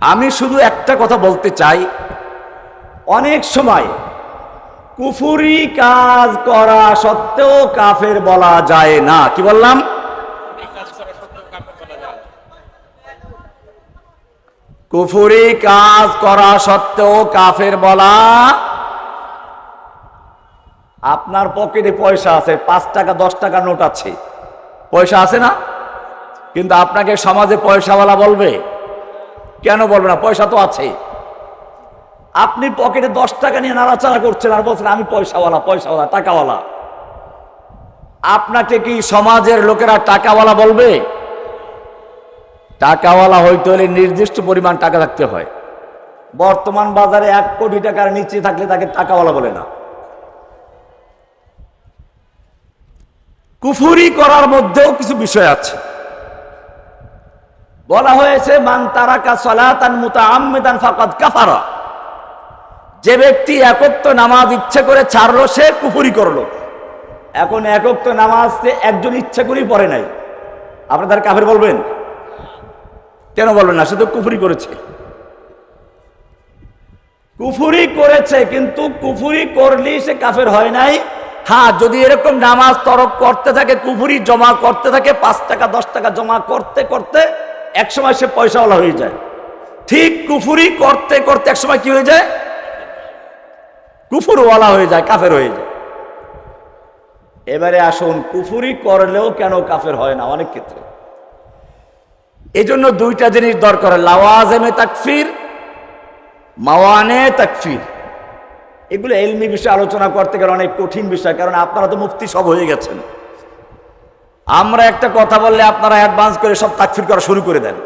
আমি শুধু একটা কথা বলতে চাই। অনেক সময় কুফুরি কাজ করা সত্ত্বেও কাফের বলা যায় না। কি বললাম? কুফুরি কাজ করা সত্ত্বেও কাফের বলা আপনার পকেটে পয়সা আছে, পাঁচ টাকা, দশ টাকা নোট আছে। পয়সা আছে না? কিন্তু আপনাকে সমাজে পয়সাওয়ালা বলবে কেন বলবে না? পয়সা তো আছে। আপনি পকেটে দশ টাকা নিয়ে নাড়াচাড়া করছেন আর বলছেন, আমি পয়সাওয়ালা পয়সাওয়ালা, টাকাওয়ালা। আপনাকে কি সমাজের লোকেরা টাকাওয়ালা বলবে? টাকাওয়ালা হইতে হলে নির্দিষ্ট পরিমাণ টাকা থাকতে হয়। বর্তমান বাজারে এক কোটি টাকার নিচে থাকলে তাকে টাকাওয়ালা বলে না। কুফুরি করার মধ্যেও কিছু বিষয় আছে। বলা হয়েছে, মান তারাকা সলাতান মুতাআম্মিদান ফাকাদ কাফারা। যে ব্যক্তি একত্ব নামাজ ইচ্ছে করে ছাড়লো, সে কুফুরি করল। এখন একত্ব নামাজ সে একজন ইচ্ছে করেই পড়ে নাই। আপনাদের কাফের বলবেন? কেন বলবেন না? সে তো কুফুরি করেছে। কুফুরি করেছে, কিন্তু কুফুরি করলেই সে কাফের হয় নাই। হ্যাঁ যদি এরকম নামাজ তরক করতে থাকে, কুফুরি জমা করতে থাকে, পাঁচ টাকা, দশ টাকা জমা করতে করতে একসময় সে পয়সাওয়ালা হয়ে যায়। ঠিক কুফুরি করতে করতে একসময় কি হয়ে যায়? কুফুরওয়ালা হয়ে যায়, কাফের হয়ে যায়। এবারে আসুন, কুফুরি করলেও কেন কাফের হয় না অনেক ক্ষেত্রে। এই জন্য দুইটা জিনিস দরকার লাওয়াজেমে তাকফির, মাওয়ানে তাকফির। এগুলো এলমি বিষয়ে আলোচনা করতে গেলে অনেক কঠিন বিষয়, কারণ আপনারা তো মুফতি সব হয়ে গেছেন। আমরা একটা কথা বললে আপনারা অ্যাডভান্স করে সব তাকফির করা শুরু করে দেন।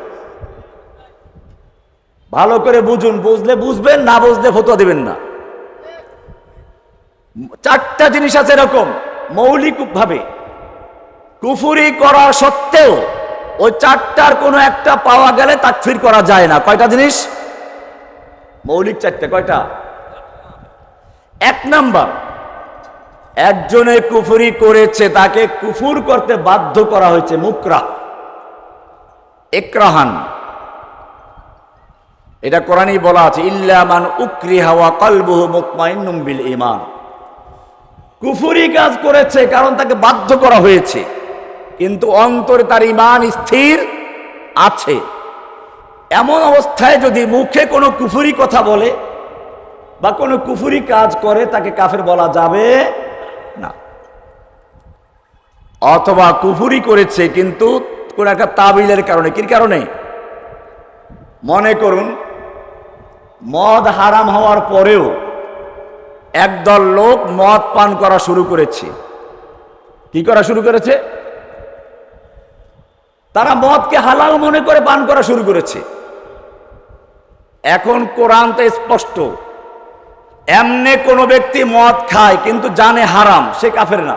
ভালো করে বুঝুন, বুঝলে বুঝবেন, না বুঝলে ফতোয়া দিবেন না। চারটা জিনিস আছে এরকম মৌলিক ভাবে কুফুরি করার সত্ত্বেও ওই চারটার কোনো একটা পাওয়া গেলে তাকফির করা যায় না। কয়টা জিনিস? মৌলিক চারটে, কয়টা? এক নাম্বার একজনে কুফুরি করেছে, তাকে কুফুর করতে বাধ্য করা হয়েছে মুকরা। একরাহান এটা কোরআনই বলা আছে ইল্লামান উকরি হাওয়া কলবুহু বিল ইমান কুফুরি কাজ করেছে, কারণ তাকে বাধ্য করা হয়েছে। কিন্তু অন্তরে তার ইমান স্থির আছে। এমন অবস্থায় যদি মুখে কোনো কুফুরি কথা বলে বা কোনো কুফুরি কাজ করে, তাকে কাফের বলা যাবে অথবা কুফুরি করেছে, কিন্তু কোন একটা তাবিলের কারণে। কি কারণে? মনে করুন, মদ হারাম হওয়ার পরেও একদল লোক মদ পান করা শুরু করেছে। কি করা শুরু করেছে? তারা মদকে হালাল মনে করে পান করা শুরু করেছে। এখন কোরআন তো স্পষ্ট। এমনে কোনো ব্যক্তি মদ খায়, কিন্তু জানে হারাম, সে কাফের না।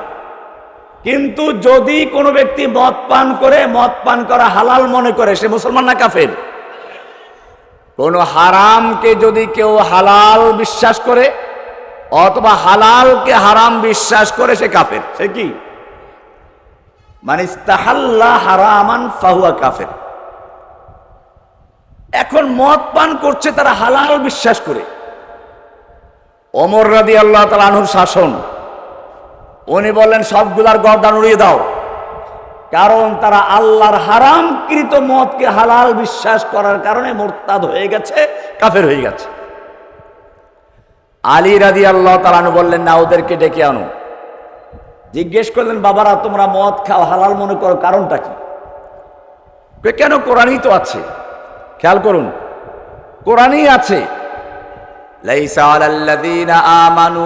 কিন্তু যদি কোনো ব্যক্তি মদ পান করে, মদ পান করা হালাল মনে করে, সে মুসলমান না কাফের? কোন হারামকে যদি কেউ হালাল বিশ্বাস করে, অথবা হালালকে হারাম বিশ্বাস করে, সে কাফের। সে কি? মানে হারামান ফাহুয়া কাফের। এখন মদ পান করছে তারা হালাল বিশ্বাস করে। অমর রাদি আল্লাহ তালা শাসন উনি বললেন, সবগুলার গর্দান উড়িয়ে দাও। কারণ তারা আল্লাহর হারামকৃত মদকে হালাল বিশ্বাস করার কারণে মোরতাদ হয়ে গেছে, কাফের হয়ে গেছে। আলী রাদি আল্লাহ তালানু বললেন, না, ওদেরকে ডেকে আনো। জিজ্ঞেস করলেন, বাবারা, তোমরা মদ খাও, হালাল মনে করো, কারণটা কি? কেন? কোরআনই তো আছে। খেয়াল করুন, কোরআনই আছে। লাইসা আলাল্লাযীনা আমানু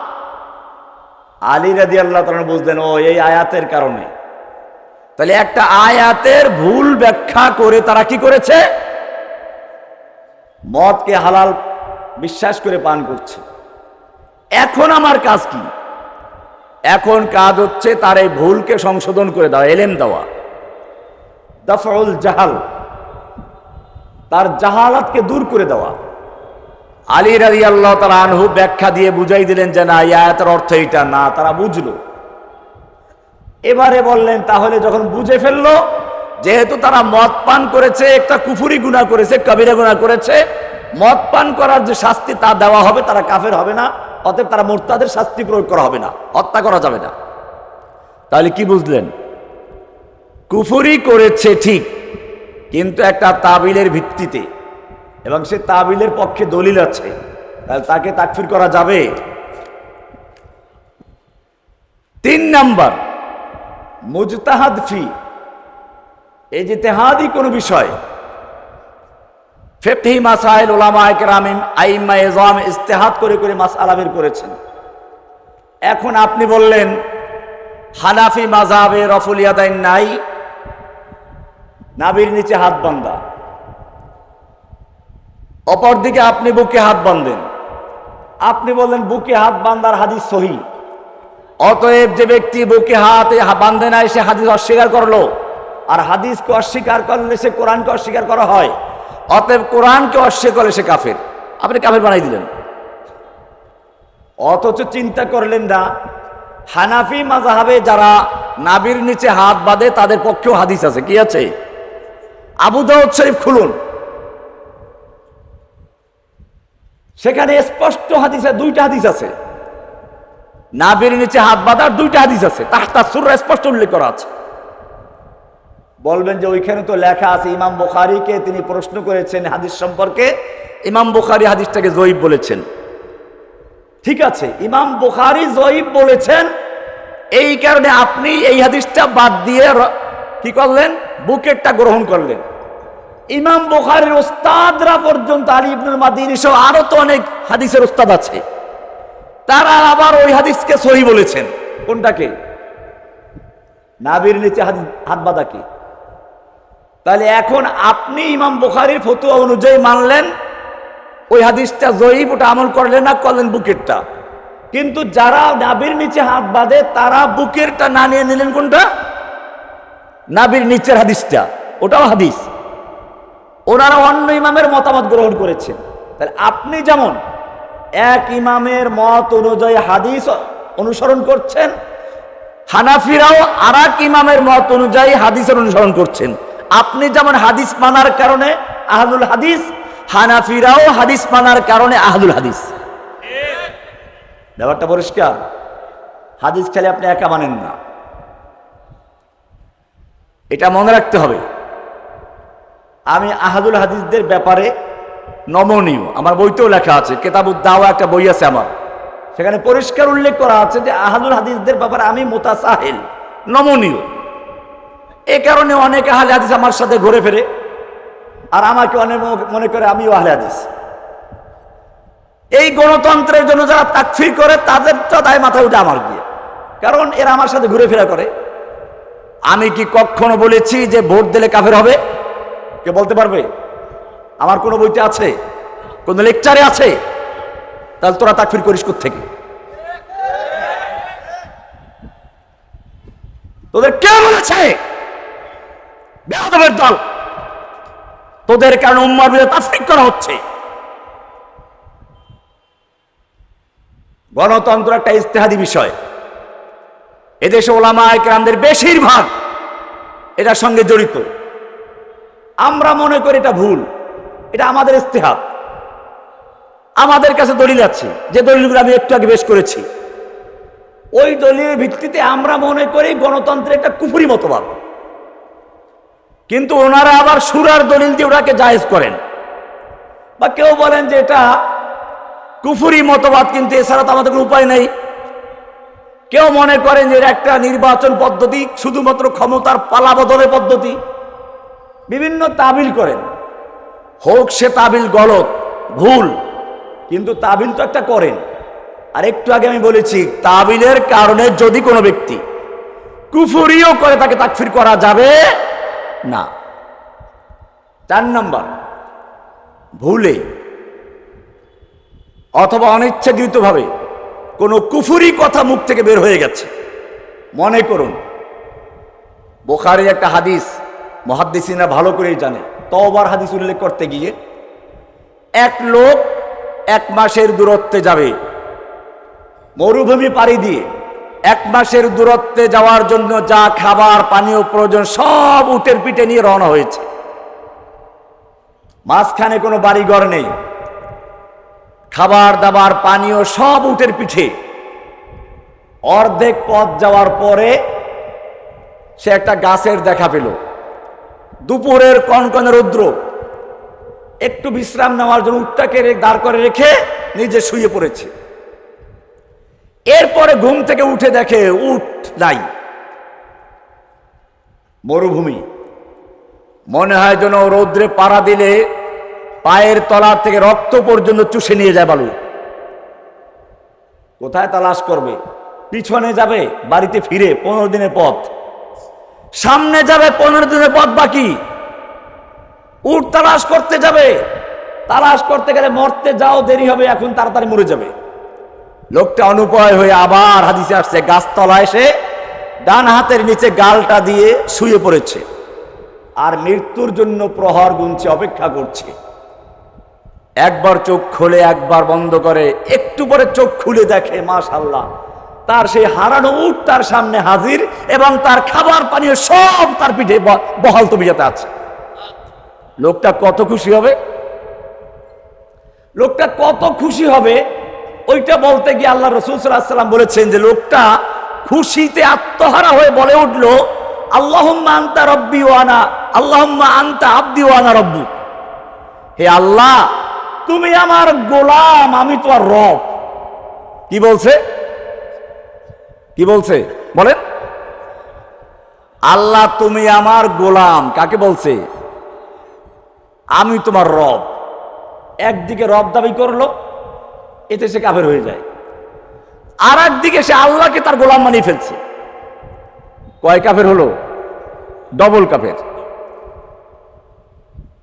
আলী রাদি আল্লাহ তালা বুঝলেন, ও, এই আয়াতের কারণে। তাহলে একটা আয়াতের ভুল ব্যাখ্যা করে তারা কি করেছে? মদকে হালাল বিশ্বাস করে পান করছে। এখন আমার কাজ কি? এখন কাজ হচ্ছে তার এই ভুলকে সংশোধন করে দেওয়া, এলেম দেওয়া। দফাউল জাহাল, তার জাহালাতকে দূর করে দেওয়া। আলী রাজি আল্লাহ তারা আনহু ব্যাখ্যা দিয়ে বুঝাই দিলেন যে না ইয়াতের অর্থ এইটা না, তারা বুঝলো। এবারে বললেন, তাহলে যখন বুঝে ফেলল, যেহেতু তারা মদ পান করেছে, একটা কুফুরি গুণা করেছে, কবিরা গুণা করেছে, মদ পান করার যে শাস্তি তা দেওয়া হবে, তারা কাফের হবে না, অতএব তারা মোর্তাদের শাস্তি প্রয়োগ করা হবে না, হত্যা করা যাবে না। তাহলে কি বুঝলেন? কুফুরি করেছে ঠিক, কিন্তু একটা তাবিলের ভিত্তিতে এবং সে তাবিলের পক্ষে দলিল আছে। তাহলে তাকে তাকফির করা যাবে? তিন নাম্বার, মুজতাহাদ ফি এই যে তেহাদি কোনো বিষয়। ফেফহি মাসাইল ওলামা আইম্মা এজাম ইস্তেহাদ করে করে মাস বের করেছেন। এখন আপনি বললেন, হানাফি মাজাবে রফুলিয়াদাইন নাই, নাবির নিচে হাত বান্ধা অপরদিকে আপনি বুকে হাত বাঁধেন। আপনি বললেন বুকে হাত বান্ধার হাদিস সহি। অতএব যে ব্যক্তি বুকে হাতে বান্ধে নাই, সে হাদিস অস্বীকার করল। আর হাদিসকে অস্বীকার করলে সে কোরআনকে অস্বীকার করা হয়। অতএব কোরআনকে অস্বীকার করলে সে কাফের। আপনি কাফের বানাই দিলেন। অথচ চিন্তা করলেন না, হানাফি মাজাহাবে যারা নাবির নিচে হাত বাঁধে, তাদের পক্ষেও হাদিস আছে। কি আছে? আবু দাউদ শরীফ খুলুন। সেখানে স্পষ্ট হাদিস দুইটা হাদিস আছে। নাবির নিচে হাত বাঁধার দুইটা হাদিস আছে। তাহতা সুরা স্পষ্ট উল্লেখ করা আছে। বলবেন যে ওইখানে তো লেখা আছে, ইমাম বুখারীকে তিনি প্রশ্ন করেছেন হাদিস সম্পর্কে। ইমাম বুখারী হাদিসটাকে জয়ীব বলেছেন। ঠিক আছে, ইমাম বুখারী জয়ীব বলেছেন, এই কারণে আপনি এই হাদিসটা বাদ দিয়ে কি করলেন? বুকেরটা গ্রহণ করলেন। ইমাম বুখারীর ওস্তাদরা পর্যন্ত আলী ইবনুল মাদিনী সহ আরও তো অনেক হাদিসের ওস্তাদ আছে। তারা আবার ওই হাদিসকে সহি বলেছেন। কোনটাকে? নাবির নিচে হাত হাত বাঁধা তাহলে এখন আপনি ইমাম বুখারীর ফতুয়া অনুযায়ী মানলেন, ওই হাদিসটা জয়ীব ওটা আমল করলেন না, করলেন বুকেরটা। কিন্তু যারা নাবির নিচে হাত বাঁধে, তারা বুকেরটা না নিয়ে নিলেন কোনটা? নাবির নিচের হাদিসটা। ওটাও হাদিস। ওনারা অন্য ইমামের মতামত গ্রহণ করেছেন তাহলে আপনি যেমন এক ইমামের মত অনুযায়ী হাদিস অনুসরণ করছেন, হানাফিরাও আর ইমামের মত অনুযায়ী হাদিসের অনুসরণ করছেন। আপনি যেমন হাদিস মানার কারণে আহাদুল হাদিস, হানাফিরাও হাদিস মানার কারণে আহাদুল হাদিস। ব্যাপারটা পরিষ্কার? হাদিস খেলে আপনি একা মানেন না। এটা মনে রাখতে হবে। আমি আহাদুল হাদিসদের ব্যাপারে নমনীয়। আমার বইতেও লেখা আছে, কেতাবুদ দাওয়া একটা বই আছে আমার। সেখানে পরিষ্কার উল্লেখ করা আছে যে আহাদুল হাদিসদের ব্যাপারে আমি মোতাসাহিল, নমনীয়। এ কারণে অনেক আহলে হাদিস আমার সাথে ঘুরে ফেরে, আর আমাকে অনেক মনে করে আমিও আহলে হাদিস। এই গণতন্ত্রের জন্য যারা তাকফির করে, তাদের তো দায় মাথায় উঠে আমার গিয়ে। কারণ এরা আমার সাথে ঘুরে ফেরা করে। আমি কি কখনো বলেছি যে ভোট দিলে কাফের হবে? কে বলতে পারবে? আমার কোনো বইতে আছে? কোন লেকচারে আছে? তাহলে তোরা তাকফির করিস থেকে তোদের কে বলেছে? বেয়াদবের দল। তোদের কারণে উম্মার বিরুদ্ধে তাফরিক করা হচ্ছে। গণতন্ত্র একটা ইস্তেহাদি বিষয়। এদেশে ওলামা একরামদের বেশিরভাগ এটার সঙ্গে জড়িত। আমরা মনে করি এটা ভুল। এটা আমাদের ইস্তেহাদ আমাদের কাছে দলিল আছে। যে দলিলগুলো আমি একটু আগে বেশ করেছি। ওই দলিলের ভিত্তিতে আমরা মনে করি গণতন্ত্রের একটা কুফুরি মতবাদ। কিন্তু ওনারা আবার সুরার দলিল দিয়ে ওটাকে জায়েজ করেন। বা কেউ বলেন যে এটা কুফুরি মতবাদ, কিন্তু এছাড়া তো আমাদের কোনো উপায় নেই। কেউ মনে করেন যে একটা নির্বাচন পদ্ধতি, শুধুমাত্র ক্ষমতার পালা বদলের পদ্ধতি। বিভিন্ন তাবিল করেন। হোক সে তাবিল গলত, ভুল, কিন্তু তাবিল তো একটা করেন। আর একটু আগে আমি বলেছি, তাবিলের কারণে যদি কোনো ব্যক্তি কুফুরিও করে, তাকে তাকফির করা যাবে না। চার নম্বর, ভুলে অথবা অনিচ্ছাকৃতভাবে কোনো কুফুরি কথা মুখ থেকে বের হয়ে গেছে। মনে করুন, বোখারির একটা হাদিস মহাদ্দিসিনা ভালো করেই জানে। তবার হাদিস উল্লেখ করতে গিয়ে, এক লোক এক মাসের দূরত্বে যাবে। মরুভূমি পাড়ি দিয়ে এক মাসের দূরত্বে যাওয়ার জন্য যা খাবার, পানীয় প্রয়োজন, সব উটের পিঠে নিয়ে রওনা হয়েছে। মাঝখানে কোনো বাড়িঘর নেই। খাবার, দাবার, পানীয় সব উটের পিঠে। অর্ধেক পথ যাওয়ার পরে সে একটা গাছের দেখা পেল। দুপুরের কনকনে রৌদ্র। একটু বিশ্রাম নেওয়ার জন্য রে- দাঁড় করে রেখে নিজে শুয়ে পড়েছে। এরপরে ঘুম থেকে উঠে দেখে উঠ নাই। মরুভূমি। মনে হয় যেন রৌদ্রে পাড়া দিলে পায়ের তলার থেকে রক্ত পর্যন্ত চুষে নিয়ে যায় বালু। কোথায় তালাশ করবে? পিছনে যাবে, বাড়িতে ফিরে, পনেরো দিনের পথ। সামনে যাবে, পনেরো দিনের পথ বাকি। উট তালাশ করতে যাবে। তালাশ করতে গেলে মরতে যাও, দেরি হবে, এখন তাড়াতাড়ি মরে যাবে। লোকটা অনুপয় হয়ে আবার হাদিসে আসছে গাছতলা এসে ডান হাতের নিচে গালটা দিয়ে শুয়ে পড়েছে। আর মৃত্যুর জন্য প্রহর গুনছে, অপেক্ষা করছে। একবার চোখ খুলে, একবার বন্ধ করে, একটু পরে চোখ খুলে দেখে মাশাল্লাহ তার সেই হারানো উট তার সামনে হাজির এবং তার খাবার পানীয় সব তার পিঠে বহাল তবিজাতে আছে। লোকটা কত খুশি হবে? লোকটা কত খুশি হবে? ওইটা বলতে গিয়ে আল্লাহ রসুল সাল্লাম বলেছেন যে, লোকটা খুশিতে আত্মহারা হয়ে বলে উঠল, আল্লাহম্মা আন্তা রব্বি ওয়ানা আল্লাহম্মা আন্তা আব্দি ওয়ানা রব্বু হে আল্লাহ, তুমি আমার গোলাম, আমি তোমার রব। কি বলছে? কি বলছে? বলেন। আল্লাহ তুমি আমার গোলাম। কাকে বলছে? আমি তোমার রব। একদিকে রব দাবি করল, এতে সে কাফের হয়ে যায়। আর একদিকে সে আল্লাহকে তার গোলাম মানিয়ে ফেলছে। কয় কাফের হলো? ডবল কাফের।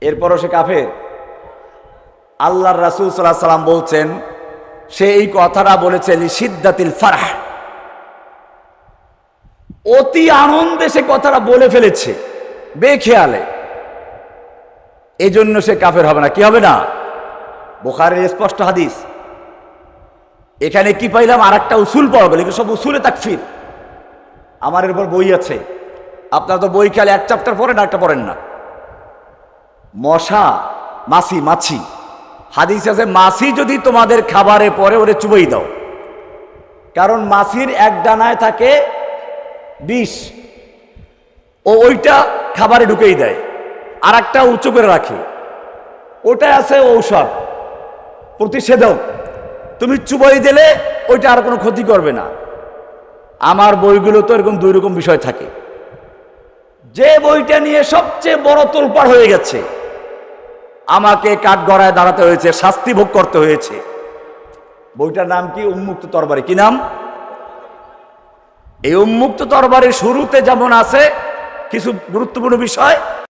এরপরও সে কাফের। আল্লাহর রাসুল সাল্লাহ সাল্লাম বলছেন, সে এই কথাটা বলেছে সিদ্ধাতিল ফারাহ। অতি আনন্দে সে কথাটা বলে ফেলেছে, বেখেয়ালে। এই জন্য সে কাফের হবে না। কি হবে না? বোখারের স্পষ্ট হাদিস। এখানে কি পাইলাম? আর একটা উসুল পাওয়া গেল সব উসুলে তাকফির। আমার এর উপর বই আছে। আপনারা তো বই খেয়ালে এক চ্যাপ্টার পড়েন একটা পড়েন না। মশা, মাছি মাছি। হাদিস আছে, মাছি যদি তোমাদের খাবারে পরে ওরে চুবই দাও। কারণ মাছির এক ডানায় থাকে বিষ। ও ওইটা খাবারে ঢুকেই দেয়। আর একটা উঁচু করে রাখে। ওটা আছে ঔষধ। প্রতিষেধক। তুমি চুবাই দিলে ওইটা আর কোনো ক্ষতি করবে না। আমার বইগুলো তো এরকম দুই রকম বিষয় থাকে। যে বইটা নিয়ে সবচেয়ে বড় তোলপাড় হয়ে গেছে, আমাকে কাঠগড়ায় দাঁড়াতে হয়েছে, শাস্তি ভোগ করতে হয়েছে। বইটার নাম কি? উন্মুক্ত তরবারি। কি নাম? এই উন্মুক্ত দরবারের শুরুতে যেমন আছে কিছু গুরুত্বপূর্ণ বিষয়